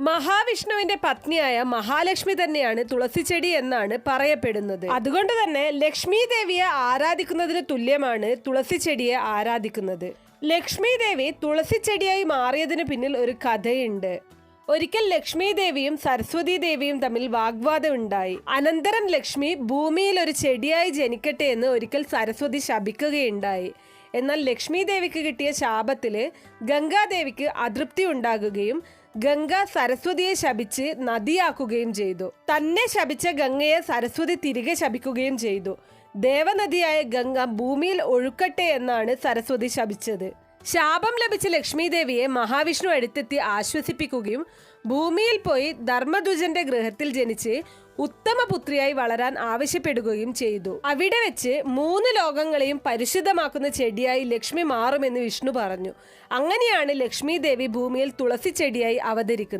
മഹാവിഷ്ണുവിന്റെ പത്നിയായ മഹാലക്ഷ്മി തന്നെയാണ് തുളസിച്ചെടി എന്നാണ് പറയപ്പെടുന്നത്. അതുകൊണ്ട് തന്നെ ലക്ഷ്മി ദേവിയെ ആരാധിക്കുന്നതിന് തുല്യമാണ് തുളസിച്ചെടിയെ ആരാധിക്കുന്നത്. ലക്ഷ്മി ദേവി തുളസിച്ചെടിയായി മാറിയതിന് പിന്നിൽ ഒരു കഥയുണ്ട്. ഒരിക്കൽ ലക്ഷ്മി ദേവിയും സരസ്വതി ദേവിയും തമ്മിൽ വാഗ്വാദം ഉണ്ടായി. അനന്തരം ലക്ഷ്മി ഭൂമിയിൽ ഒരു ചെടിയായി ജനിക്കട്ടെ എന്ന് ഒരിക്കൽ സരസ്വതി ശപിക്കുകയുണ്ടായി. എന്നാൽ ലക്ഷ്മി ദേവിക്ക് കിട്ടിയ ശാപത്തിൽ ഗംഗാദേവിക്ക് അതൃപ്തി ഉണ്ടാകുകയും ഗംഗ സരസ്വതിയെ ശപിച്ച് നദിയാക്കുകയും ചെയ്തു. തന്നെ ശപിച്ച ഗംഗയെ സരസ്വതി തിരികെ ശപിക്കുകയും ചെയ്തു. ദേവനദിയായ ഗംഗ ഭൂമിയിൽ ഒഴുക്കട്ടെ എന്നാണ് സരസ്വതി ശപിച്ചത്. ശാപം ലഭിച്ച ലക്ഷ്മി ദേവിയെ മഹാവിഷ്ണു അടുത്തെത്തി ആശ്വസിപ്പിക്കുകയും ഭൂമിയിൽ പോയി ധർമ്മധ്വജന്റെ ഗൃഹത്തിൽ ജനിച്ച് ഉത്തമപുത്രിയായി വളരാൻ ആവശ്യപ്പെടുകയും ചെയ്തു. അവിടെ വെച്ച് മൂന്ന് ലോകങ്ങളെയും പരിശുദ്ധമാക്കുന്ന ചെടിയായി ലക്ഷ്മി മാറുമെന്ന് വിഷ്ണു പറഞ്ഞു. അങ്ങനെയാണ് ലക്ഷ്മി ദേവി ഭൂമിയിൽ തുളസി ചെടിയായി അവതരിക്കുന്നത്.